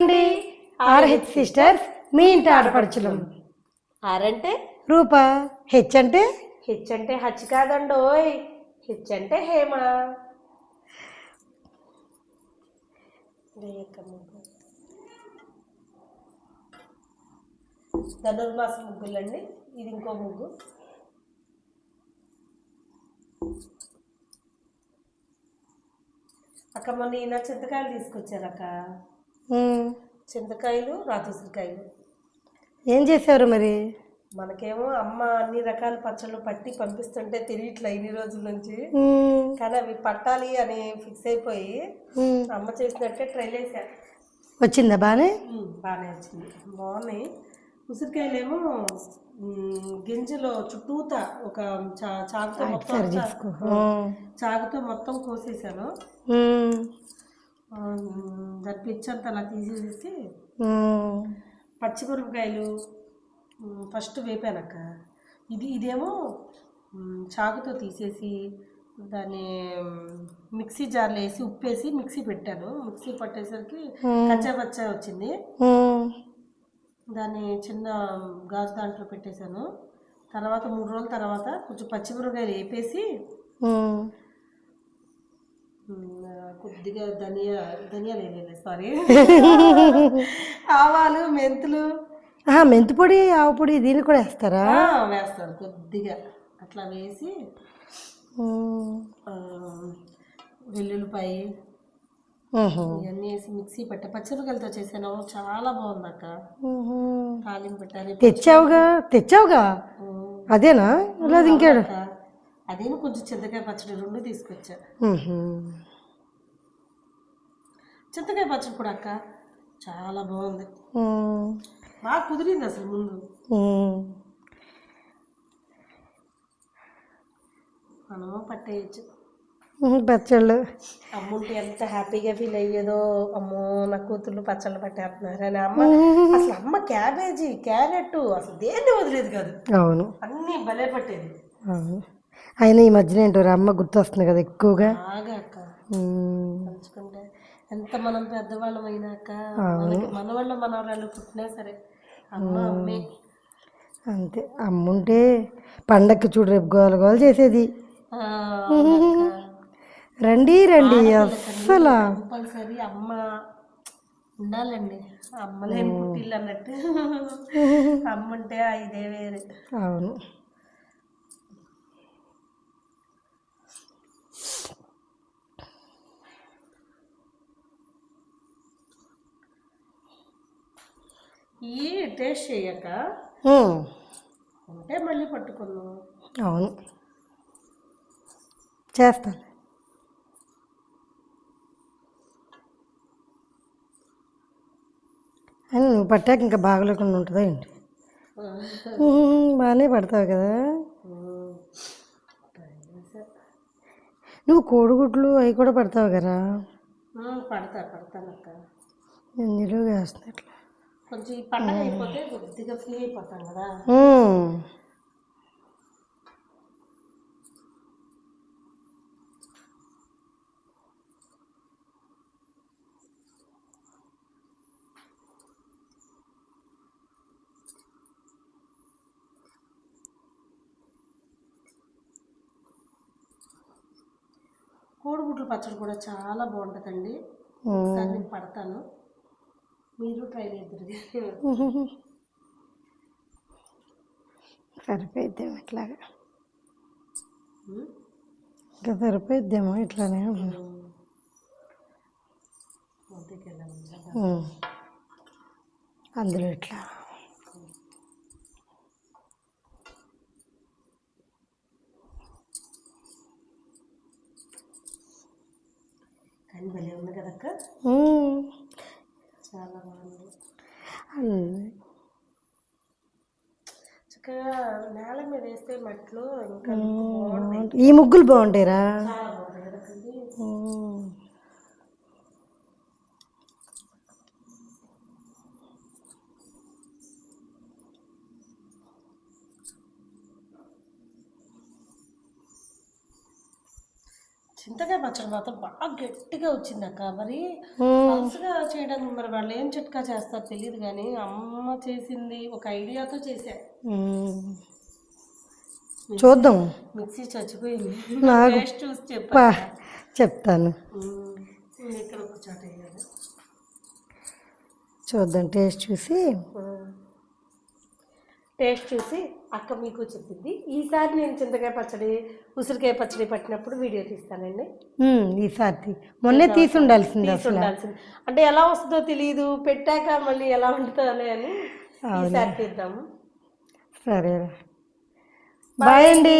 అండి RH sisters మీ ఇంటి ఆడపడుచులం. ఆరంటే రూప. H అంటే? హెచ్ అంటే హచ్ కాదండోయ్. హెచ్ అంటే హేమ. ధనుర్మాస ముగ్గులండి. ఇది ఇంకో ముగ్గు. అక్క మొన్న ఈయన చింతకాయలు తీసుకొచ్చారు అక్క ఉమ్, చింతకాయలు రాతుసరికాయలు ఏం చేశారు మరి? మనకేమో అమ్మ అన్ని రకాల పచ్చళ్ళు పట్టి పంపిస్తుంటే తెలియట్లే ఇన్ని రోజుల నుంచి. కానీ అవి పట్టాలి అని ఫిక్స్ అయిపోయి. అమ్మ చేసినట్టే ట్రై చేశా. వచ్చిందా బానే? బాగానే వచ్చింది. బాగున్నాయి. ఉసిరికాయలేమో గింజలో చుట్టూత ఒక చా- చాకుతో మొత్తం చాకుతో మొత్తం కోసేసాను దాని పిచ్చంతా అలా తీసేసి పచ్చిమిరపకాయలు ఫస్ట్ వేపానక్క. ఇది ఇదేమో చాకుతో తీసేసి దాన్ని మిక్సీ జార్లో వేసి ఉప్పేసి మిక్సీ పెట్టాను. మిక్సీ పట్టేసరికి కచ్చా పచ్చా వచ్చింది. దాన్ని చిన్న గాజు దాంట్లో పెట్టేశాను. తర్వాత మూడు రోజుల తర్వాత కొంచెం పచ్చిమిరపకాయలు వేపేసి కొద్దిగా ధనియా ధనియాలు వేయలేదు సారీ ఆవాలు మెంతులు. మెంతి పొడి ఆవు పొడి దీన్ని కూడా వేస్తారా? ఆ, వేస్తాను కొద్దిగా. అట్లా వేసి వెల్లుల్లిపాయ ఇవన్నీ వేసి మిక్సీ పెట్ట పచ్చిమిరకాయలతో చేశాను చాలా బాగుంది అక్క. తాలింపు పెట్టాలి తెచ్చావుగా? తెచ్చావుగా? అదేనా? లేదు ఇంకేడు అదేను కొంచెం చింతకాయ పచ్చడి రెండు తీసుకొచ్చా. చింతకాయ పచ్చడి కూడా అక్క. చాలా బాగుంది. బాగా కుదిరింది అసలు ముందు. మనము పట్టేయచ్చు. పచ్చళ్ళు. అమ్ముంటే ఎంత హ్యాపీగా ఫీల్ అయ్యేదో. అమ్మో నా కూతుర్లు పచ్చళ్ళు పట్టేస్తున్నారు అని అమ్మ అసలు అమ్మ క్యాబేజీ క్యారెట్ అసలు దేన్ని వదిలేదు కాదు. అవును. అన్నీ భలే పట్టేది. అవును. అయినా ఈ మధ్యన ఏంటో అమ్మ గుర్తొస్తుంది కదా ఎక్కువగా. బాగా అక్క. ఎంత మనం పెద్దవాళ్ళం అయినాక మనకి మనవాళ్ళు మనవాళ్ళు పుట్టినా సరే అమ్మ అమ్మే. అంతే. అమ్ముంటే పండక్కి చూడు రేపు గోల గోల చేసేది. రండి రండి అస్సలు. కంపల్సరీ అమ్మ ఉండాలండి. అమ్మ లేని పుట్టిల్లు అన్నట్టు. అమ్మ ఉంటే ఇదే వేరే. అవును. ఈ టేస్ట్ చేయక ఉంటే మళ్ళీ అవును. చేస్తాను అని నువ్వు పట్టాక ఇంకా బాగలేకుండా ఉంటుందా ఏంటి? బాగానే పడతావు కదా. నువ్వు కోడిగుడ్లు అవి కూడా పడతావు కదా? పడతా పడతానక్క. నేను నిలువ వేస్తున్నా ఇట్లా కొంచెం పండగ అయిపోతే కొద్దిగా ఫ్రీ అయిపోతాం కదా. కోడిగుడ్ల పచ్చడి కూడా చాలా బాగుంటుందండి. ఒకసారి నేను పడతాను. మీరు ట్రై చేద్దరు. సరిపోయిద్దేమో ఇట్లాగా. ఇంకా సరిపోయిద్దేమో ఇట్లానే. అందులో ఇట్లా. కానీ భలే ఉంది కదక్క. చాలా బాగుంది. చక్కగా నేల మీద వేస్తే మట్లో ఇంకా బాగుంటాయి. ఈ ముగ్గులు బాగుంటాయిరా? చింతకాయ పచ్చడి మాత్రం బాగా గట్టిగా వచ్చింది అక్క మరి. పలుసుగా చేయడానికి మరి వాళ్ళు ఏం చిట్కా చేస్తారో తెలియదు కానీ అమ్మ చేసింది ఒక ఐడియాతో చేసా మ్మ్. చూద్దాం. మిక్సీ చచ్చిపోయింది. టేస్ట్ చూసి చెప్పా చెప్తాను. ఇక్కడ ఒక చాట వేయాలి. చూద్దాం టేస్ట్ చూసి. టేస్ట్ చూసి అక్క మీకు చెప్పింది. ఈసారి నేను చింతకాయ పచ్చడి ఉసిరికాయ పచ్చడి పట్టినప్పుడు వీడియో తీస్తానండి. ఈసారి. మొన్నే తీసి ఉండాల్సింది ఉండాల్సింది. అంటే ఎలా వస్తుందో తెలియదు పెట్టాక మళ్ళీ ఎలా ఉంటుందో అని ఈసారి తీద్దాము. సరేరా బాయ్ అండి.